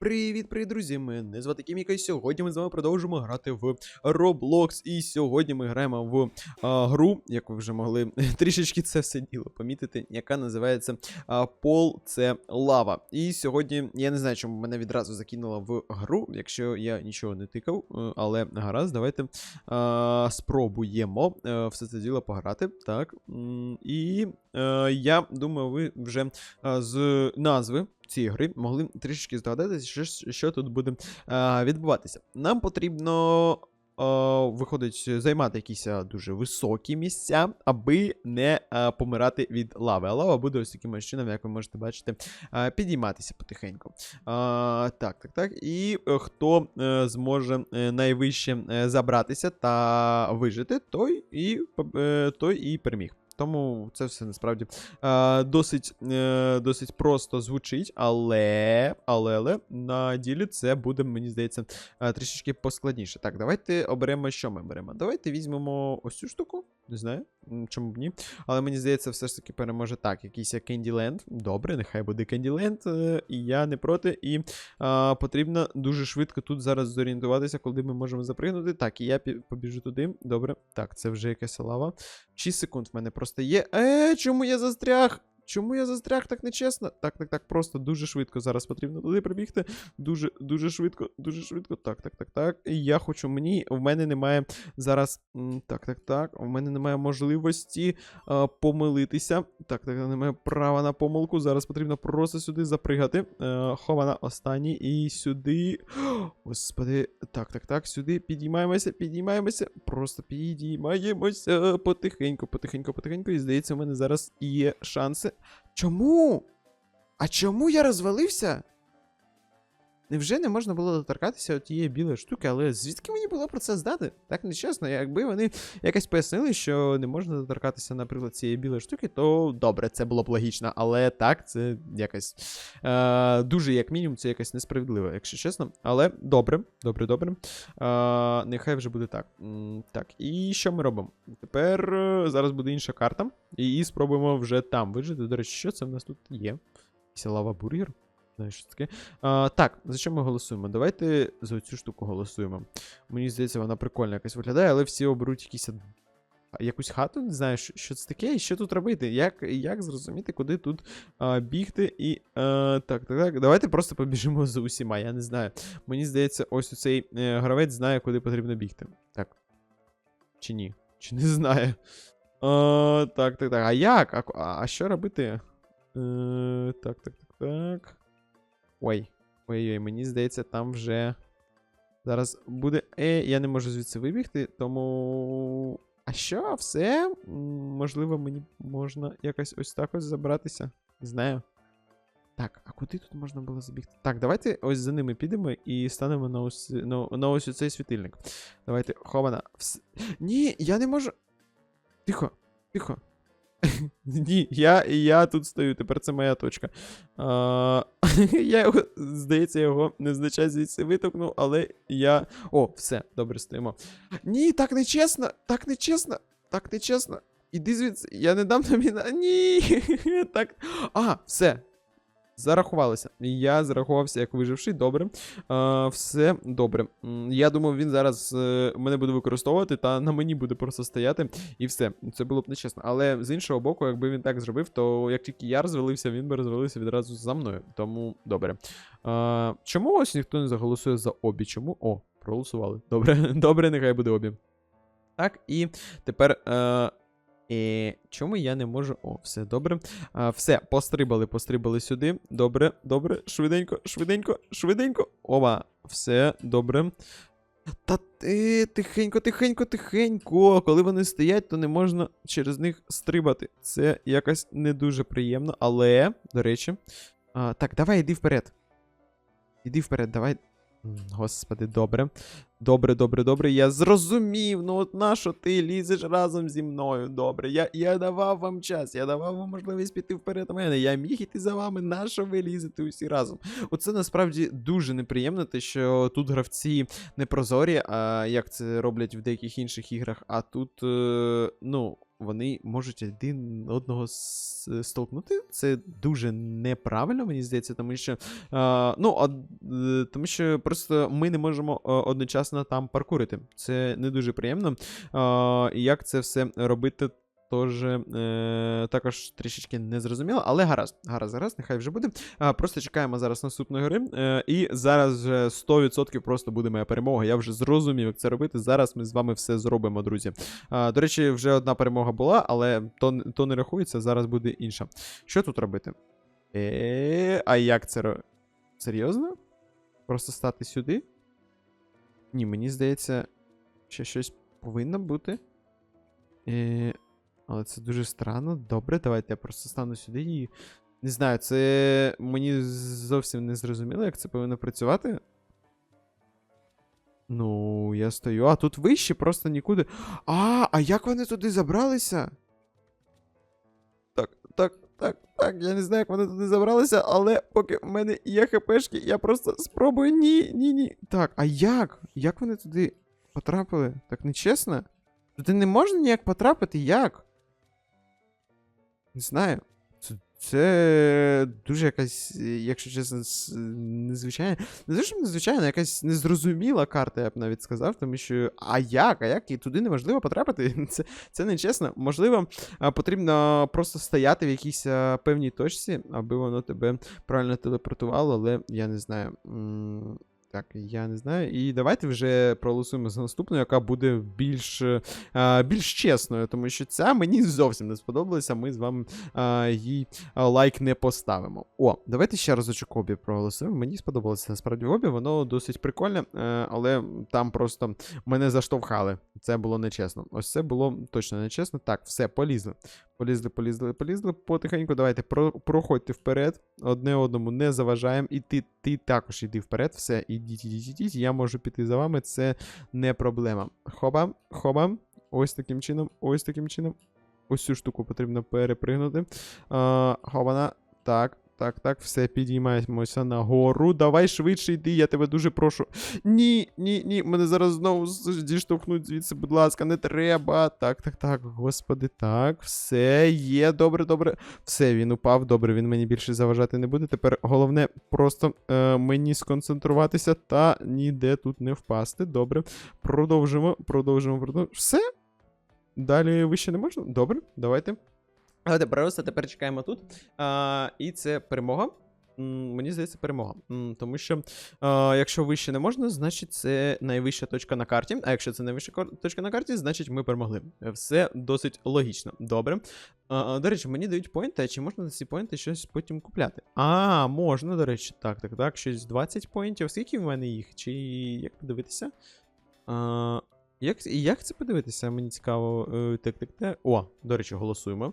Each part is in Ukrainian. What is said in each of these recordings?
Привіт, привіт, друзі! Мене звати Кіміка, і сьогодні ми з вами продовжимо грати в Roblox. І сьогодні ми граємо в а, гру, як ви вже могли трішечки це все діло помітити, яка називається а, Пол це лава. І сьогодні я не знаю, чому мене відразу закинуло в гру, якщо я нічого не тикав, е, але гаразд, давайте а, спробуємо е, все це діло пограти. Так. І я думаю, ви вже з назви цієї гри могли трішечки здогадатися, що, що тут буде відбуватися. Нам потрібно. Виходить, займати якісь дуже високі місця, аби не помирати від лави. А лава буде ось таким чином, як ви можете бачити, підійматися потихеньку. Так, так, так. І е, хто е, зможе е, найвище е, забратися та вижити, той і, е, той і переміг. Тому це все насправді е, досить, е, досить просто звучить, але, але, але на ділі це буде, мені здається, е, трішечки поскладніше. Так, давайте оберемо, що ми беремо. Давайте візьмемо ось цю штуку. Не знаю, чому б ні. Але мені здається, все ж таки переможе так. Якийсь Кенділенд. Добре, нехай буде е, І я не проти. І а, потрібно дуже швидко тут зараз зорієнтуватися, коли ми можемо запригнути. Так, і я побіжу туди. Добре. Так, це вже якась лава. 6 секунд в мене просто є. Е, чому я застряг? Чому я застряг так нечесно? Так, так, так, просто дуже швидко зараз потрібно туди прибігти. Дуже, дуже швидко, дуже швидко. Так, так, так, так. І я хочу мені. В мене немає зараз. Так, так, так. У мене немає можливості а, помилитися. Так, так, немає права на помилку. Зараз потрібно просто сюди запригати. Е, хована останній. І сюди. Господи, так, так, так, сюди підіймаємося, підіймаємося. Просто підіймаємося потихеньку, потихеньку, потихеньку. І здається, у мене зараз є шанси. Чому? А чому я розвалився? Невже не можна було доторкатися тієї білої штуки, але звідки мені було про це здати? Так нечесно, якби вони якось пояснили, що не можна доторкатися, наприклад, цієї білої штуки, то добре, це було б логічно, але так, це якось е, дуже, як мінімум, це якось несправедливо, якщо чесно. Але добре, добре, добре. Е, нехай вже буде так. Так, і що ми робимо? Тепер е, зараз буде інша карта, і спробуємо вже там вижити. До речі, що це в нас тут є? Якийсь бургер? Знаю, що таке. А, так, за що ми голосуємо? Давайте за цю штуку голосуємо. Мені здається, вона прикольно якось виглядає, але всі оберуть якісь. Якусь хату, не знаю, що, що це таке і що тут робити. Як, як зрозуміти, куди тут а, бігти і. А, так, так, так. Давайте просто побіжимо за усіма, я не знаю. Мені здається, ось цей е, гравець знає, куди потрібно бігти. Так. Чи ні? Чи не знає? А, так, так, так. А як? А, а, а що робити? Е, так, так, так, так. Ой. Ой-ой, мені здається, там вже. Зараз буде. Е, я не можу звідси вибігти, тому. А що, все? Можливо, мені можна якось ось так ось забратися. Не знаю. Так, а куди тут можна було забігти? Так, давайте ось за ними підемо і станемо на ось, на, на ось цей світильник. Давайте, хована. Вс... Ні, я не можу. Тихо, тихо. Ні, я, я тут стою, тепер це моя точка. А, я його, здається, його незначай звідси витокнув, але я. О, все, добре стоїмо. Ні, так не чесно, так не чесно, так не чесно. Іди звідси, я не дам тобі на. Ні. так. А, все. Зарахувалося. Я зарахувався як виживший, добре. А, все добре. Я думав, він зараз е, мене буде використовувати, та на мені буде просто стояти, і все. Це було б нечесно. Але з іншого боку, якби він так зробив, то як тільки я розвалився, він би розвалився відразу за мною. Тому добре. А, чому ось ніхто не заголосує за обі? Чому? О, проголосували. Добре, добре, нехай буде обі. Так, і тепер. Е, е, чому я не можу. О, все добре. А, все, пострибали, пострибали сюди. Добре, добре. Швиденько, швиденько, швиденько. Ова, все добре. Та ти, тихенько, тихенько, тихенько. Коли вони стоять, то не можна через них стрибати. Це якось не дуже приємно, але, до речі. А, так, давай, іди вперед. Іди вперед, давай. Господи, добре. Добре, добре, добре. Я зрозумів. Ну от нащо ти лізеш разом зі мною? Добре. Я, я давав вам час, я давав вам можливість піти вперед мене. Я міг іти за вами. Нащо ви лізете усі разом? Оце насправді дуже неприємно, те, що тут гравці не прозорі, а як це роблять в деяких інших іграх. А тут, е, ну, вони можуть один одного столкнути. Це дуже неправильно, мені здається, тому що. А, ну, од, е, тому що просто ми не можемо е, одночасно там паркурити. Це не дуже приємно. А, і як це все робити? Тож е, також трішечки незрозуміло, але гаразд, гаразд, гаразд, нехай вже буде. А, просто чекаємо зараз наступної гри. Е, і зараз вже 100% просто буде моя перемога. Я вже зрозумів, як це робити. Зараз ми з вами все зробимо, друзі. А, до речі, вже одна перемога була, але то, то не рахується, зараз буде інша. Що тут робити? Е, а як це ро... Серйозно? Просто стати сюди? Ні, мені здається, ще щось повинно бути. Е, але це дуже странно. Добре, давайте я просто стану сюди і. Не знаю, це мені зовсім не зрозуміло, як це повинно працювати. Ну, я стою, а тут вище просто нікуди. А, а як вони туди забралися? Так, так, так, так, я не знаю, як вони туди забралися, але поки в мене є хпшки, я просто спробую. Ні, ні, ні. Так, а як? Як вони туди потрапили? Так нечесно? Туди не можна ніяк потрапити, як? Не знаю. Це, дуже якась, якщо чесно, незвичайна. Не що незвичайна, якась незрозуміла карта, я б навіть сказав, тому що. А як? А як? І туди неможливо потрапити? Це, це нечесно. Можливо, потрібно просто стояти в якійсь певній точці, аби воно тебе правильно телепортувало, але я не знаю. Так, я не знаю. І давайте вже проголосуємо за наступну, яка буде більш, е, більш чесною, тому що ця мені зовсім не сподобалася. Ми з вами їй лайк не поставимо. О, давайте ще разочок обі проголосуємо. Мені сподобалося насправді обі, воно досить прикольне, е, але там просто мене заштовхали. Це було нечесно. Ось це було точно нечесно. Так, все, полізли. Полізли, полізли, полізли. Потихеньку давайте про, проходьте вперед. Одне одному не заважаємо. І ти, ти також іди вперед. Все, ідіть, ідіть, ідіть. Я можу піти за вами, це не проблема. Хоба, хоба. Ось таким чином, ось таким чином. Ось цю штуку потрібно перепригнути. А, хована. Так, так, так, все, підіймаємося нагору. Давай швидше йди, я тебе дуже прошу. Ні, ні, ні, мене зараз знову зіштовхнуть звідси, будь ласка, не треба. Так, так, так, господи, так, все є, добре, добре. Все, він упав, добре, він мені більше заважати не буде. Тепер головне просто е, мені сконцентруватися та ніде тут не впасти. Добре. Продовжимо, продовжимо, продовжимо. Все? Далі вище не можна? Добре, давайте. Давайте просто тепер чекаємо тут. А, і це перемога. Мені здається, перемога. Тому що а, якщо вище не можна, значить це найвища точка на карті. А якщо це найвища точка на карті, значить ми перемогли. Все досить логічно. Добре. А, до речі, мені дають поінти, а чи можна на ці поінти щось потім купляти? А, можна, до речі, так, так, так. Щось 20 поінтів. Скільки в мене їх? Чи як подивитися? А, як, як це подивитися? Мені цікаво. Е, Так, так, так. О, до речі, голосуємо.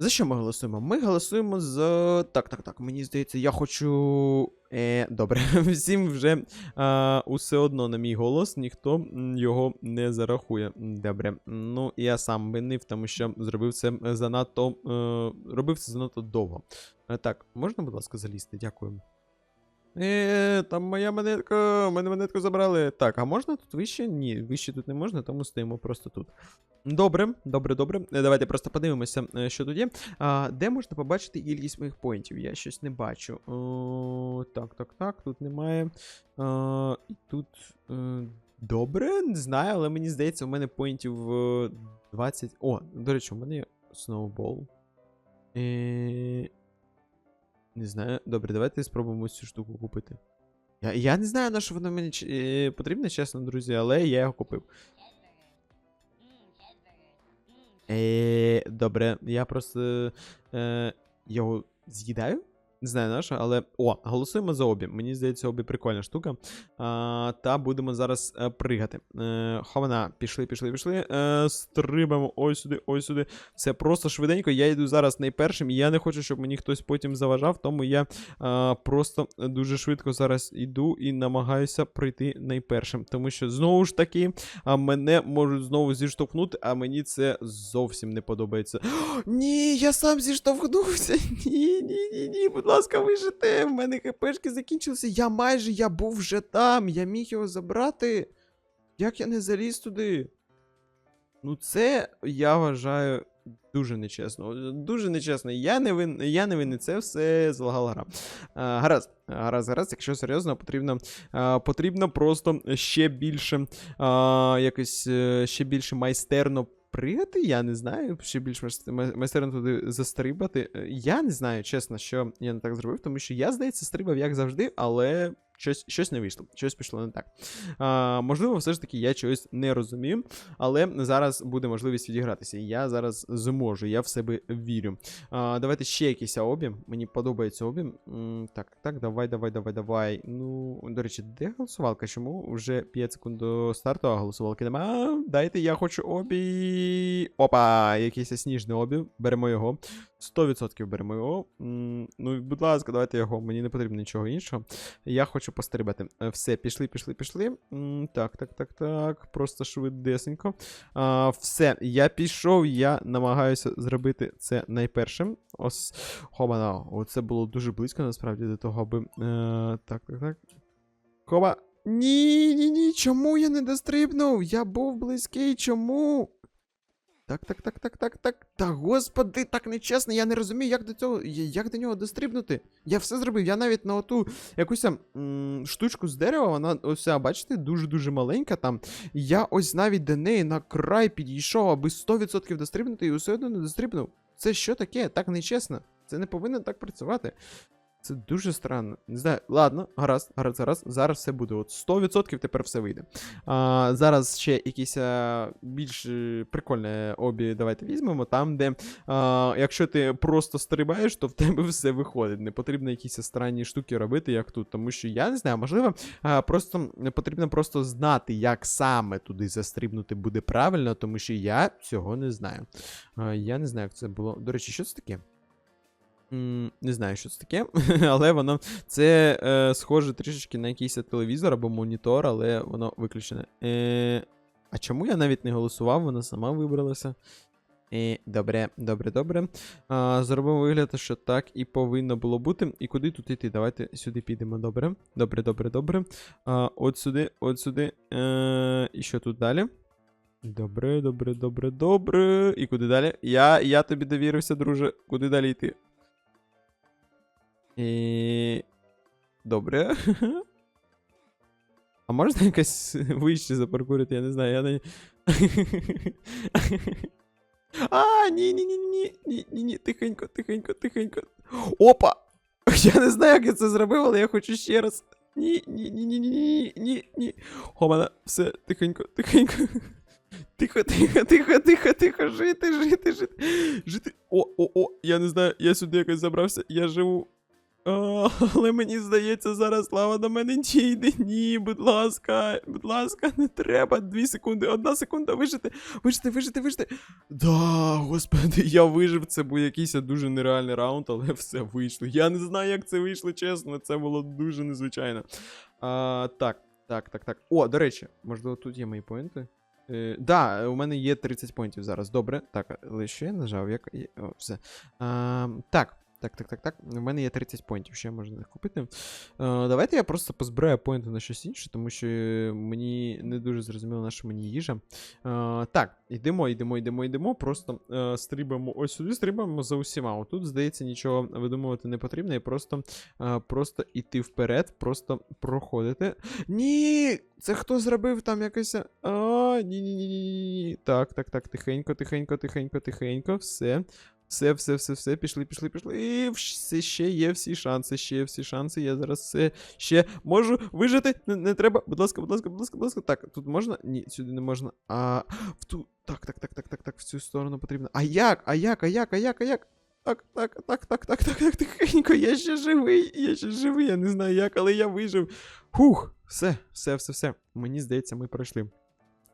За що ми голосуємо? Ми голосуємо за. Так, так, так. Мені здається, я хочу. Е, добре, всім вже а, усе одно на мій голос, ніхто його не зарахує. Добре. Ну, я сам винив, тому що зробив це занадто. Е, робив це занадто довго. Е, так, можна, будь ласка, залізти? Дякую. Е, там моя монетка, мене монетку забрали. Так, а можна тут вище? Ні, вище тут не можна, тому стоїмо просто тут. Добре, добре, добре. Е, Давайте просто подивимося, е, що тут є. А, де можна побачити кількість моїх поінтів? Я щось не бачу. О, так, так, так, тут немає. А, тут. Е, добре, не знаю, але мені здається, у мене поінтів е, 20. О, до речі, у мене сноубол. Не знаю. Добре, давайте спробуємо цю штуку купити. Я, я не знаю, на що воно мені е, потрібно, чесно, друзі, але я його купив. Е, добре, я просто е, його з'їдаю. Не знаю на що, але. О, голосуємо за обі. Мені здається, обі прикольна штука. А, та будемо зараз е, пригати. Е, хована, пішли, пішли, пішли. Е, стрибаємо ось сюди, ось сюди. Все просто швиденько. Я йду зараз найпершим, я не хочу, щоб мені хтось потім заважав, тому я е, просто дуже швидко зараз йду і намагаюся прийти найпершим. Тому що знову ж таки а мене можуть знову зіштовхнути, а мені це зовсім не подобається. Ні, я сам зіштовхнувся. Ні, ні, ні, ні, ласка, вижите. В мене хпшки закінчилися. Я майже я був вже там. Я міг його забрати. Як я не заліз туди? Ну, це я вважаю дуже нечесно. Дуже нечесно. Я не вин, я не винний, це все злагала гра. А, гаразд, гаразд, гаразд, якщо серйозно, потрібно, потрібно просто ще більше якось е, ще більше майстерно. Пригати, я не знаю, ще більш майс- майстерно туди застрибати. Е, Я не знаю, чесно, що я не так зробив, тому що я, здається, стрибав як завжди, але щось, щось не вийшло, щось пішло не так. А, можливо, все ж таки я чогось не розумію, але зараз буде можливість відігратися. Я зараз зможу, я в себе вірю. А, давайте ще якісь обі. Мені подобається обі. Так, так, давай, давай, давай, давай. Ну, до речі, де голосувалка? Чому вже 5 секунд до старту, а голосувалки нема? Дайте, я хочу обі. Опа, якийсь сніжний обі. Беремо його. 100% беремо його. Ну, будь ласка, давайте його. Мені не потрібно нічого іншого. Я хочу пострибати. Е, Все, пішли, пішли, пішли. Так, так, так, так. Просто швидесенько. А, все, я пішов, я намагаюся зробити це найпершим. Ось. Хобана. Оце було дуже близько, насправді, до того, аби. Е, так, так, так. Хоба. Ні, ні, ні. Чому я не дострибнув? Я був близький, чому? Так, так, так, так, так, так. Та господи, так нечесно, я не розумію, як до цього. Як до нього дострибнути. Я все зробив. Я навіть на оту якусь штучку з дерева, вона ось, бачите, дуже-дуже маленька там. Я ось навіть до неї на край підійшов, аби 100% дострибнути, і все одно не дострибнув. Це що таке? Так нечесно. Це не повинно так працювати. Це дуже странно. Не знаю. Ладно, гаразд, гаразд, гаразд. Зараз все буде. От 100% тепер все вийде. А, зараз ще якісь а, більш е, прикольне обі давайте візьмемо. Там, де а, якщо ти просто стрибаєш, то в тебе все виходить. Не потрібно якісь странні штуки робити, як тут. Тому що я не знаю, можливо, а, просто потрібно просто знати, як саме туди застрибнути буде правильно, тому що я цього не знаю. А, я не знаю, як це було. До речі, що це таке? Не знаю, що це таке, але воно це е, схоже трішечки на якийсь телевізор або монітор, але воно виключене. Е, а чому я навіть не голосував? Вона сама вибралася. Е, добре, добре, добре. А, зробимо вигляд, що так і повинно було бути. І куди тут йти? Давайте сюди підемо. Добре. Добре, добре, добре. А, от сюди, от сюди. Е, і що тут далі? Добре, добре, добре, добре. І куди далі? Я, я тобі довірився, друже. Куди далі йти? І... Добре. А можна якось вище запаркурити, я не знаю, я не. А, ні, ні, ні, ні, ні, ні, ні, тихенько, тихенько, тихенько. Опа! Я не знаю, як я це зробив, але я хочу ще раз. Ні, ні, ні, ні, ні, ні, ні, ні. Хомана, все, тихенько, тихенько. Тихо, тихо, тихо, тихо, тихо, жити, жити, жити. Жити. О, о, о, я не знаю, я сюди якось забрався, я живу. Але мені здається, зараз лава до мене дійде. Ні, будь ласка, будь ласка, не треба. Дві секунди, одна секунда, вижити, вижити, вижити, вижити. Да, господи, я вижив. Це був якийсь дуже нереальний раунд, але все вийшло. Я не знаю, як це вийшло, чесно. Це було дуже незвичайно. А, так, так, так, так. О, до речі, можливо, тут є мої поінти. Е, да, у мене є 30 поінтів зараз. Добре. Так, я нажав? Як... О, все. А, так. Так, так, так, так. У мене є 30 поінтів, ще можна їх купити. Е, давайте я просто позбираю поінти на щось інше, тому що мені не дуже зрозуміло, на що мені їжа. Е, так, йдемо, йдемо, йдемо, йдемо. Просто е, стрибаємо ось сюди, стрибаємо за усіма. Отут, здається, нічого видумувати не потрібно, і просто, просто іти вперед, просто проходити. Ні! Це хто зробив там якось. А, ні, ні, ні, ні, ні. Так, так, так, тихенько, тихенько, тихенько, тихенько, все. Все, все, все, все, пішли, пішли, пішли. І все ще є всі шанси, ще є всі шанси. Я зараз все ще можу вижити. Не, не треба. Будь ласка, будь ласка, будь ласка, будь ласка. Так, тут можна? Ні, сюди не можна. А в ту. Так, так, так, так, так, так, в цю сторону потрібно. А як? А як? А як? А як? А як? Так, так, так, так, так, так, так, тихенько, я ще живий, я ще живий, я не знаю як, але я вижив. Фух, все, все, все, все. Мені здається, ми пройшли.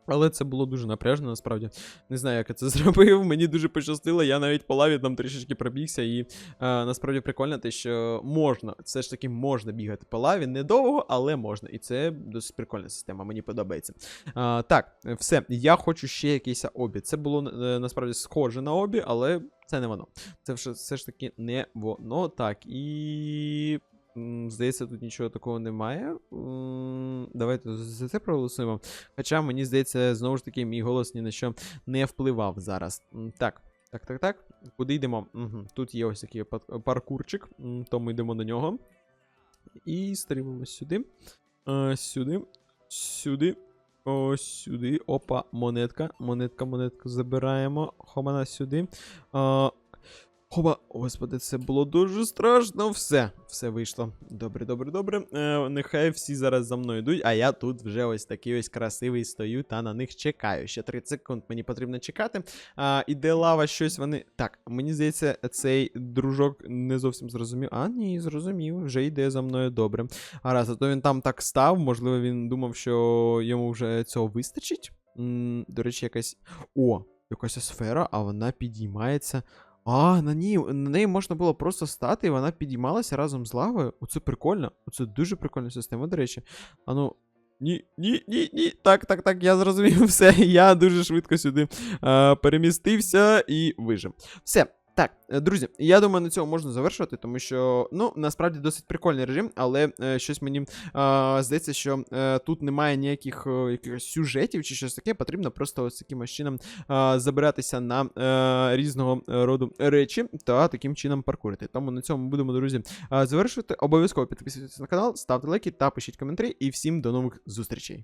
Але це було дуже напряжно, насправді. Не знаю, як я це зробив. Мені дуже пощастило. Я навіть по лаві там трішечки пробігся. І е, насправді прикольно те, що можна, все ж таки можна бігати по лаві. Недовго, але можна. І це досить прикольна система, мені подобається. А, так, все. Я хочу ще якийсь обі. Це було е, насправді схоже на обі, але це не воно. Це все, ж таки не воно. Так, і. Здається, тут нічого такого немає. Давайте за це проголосуємо. Хоча, мені здається, знову ж таки, мій голос ні на що не впливав зараз. Так, так, так, так. Куди йдемо? Угу. Тут є ось такий паркурчик, то ми йдемо до нього. І стрімимо сюди. Е, сюди. Сюди. Ось сюди. Опа, монетка. Монетка, монетка забираємо. Хомана сюди. А, Хоба, господи, це було дуже страшно. Все, все вийшло. Добре, добре, добре. Е, нехай всі зараз за мною йдуть, а я тут вже ось такий ось красивий стою та на них чекаю. Ще 30 секунд мені потрібно чекати. А, іде лава, щось вони. Так, мені здається, цей дружок не зовсім зрозумів. А, ні, зрозумів, вже йде за мною добре. Гаразд, а то він там так став, можливо, він думав, що йому вже цього вистачить. М, до речі, якась. О, якась сфера, а вона підіймається. А, на ній, на неї можна було просто стати, і вона підіймалася разом з лавою. Оце прикольно. Оце дуже прикольна система, до речі. А ну. Ні, ні, ні, ні. Так, так, так, я зрозумів все. Я дуже швидко сюди е, перемістився і вижив. Все. Так, е, друзі, я думаю, на цьому можна завершувати, тому що, ну, насправді досить прикольний режим, але е, щось мені е, здається, що е, тут немає ніяких е, якихось сюжетів чи щось таке. Потрібно просто ось таким чином е, забиратися на е, різного роду речі та таким чином паркурити. Тому на цьому будемо, друзі, завершувати. Обов'язково підписуйтесь на канал, ставте лайки та пишіть коментарі. І всім до нових зустрічей.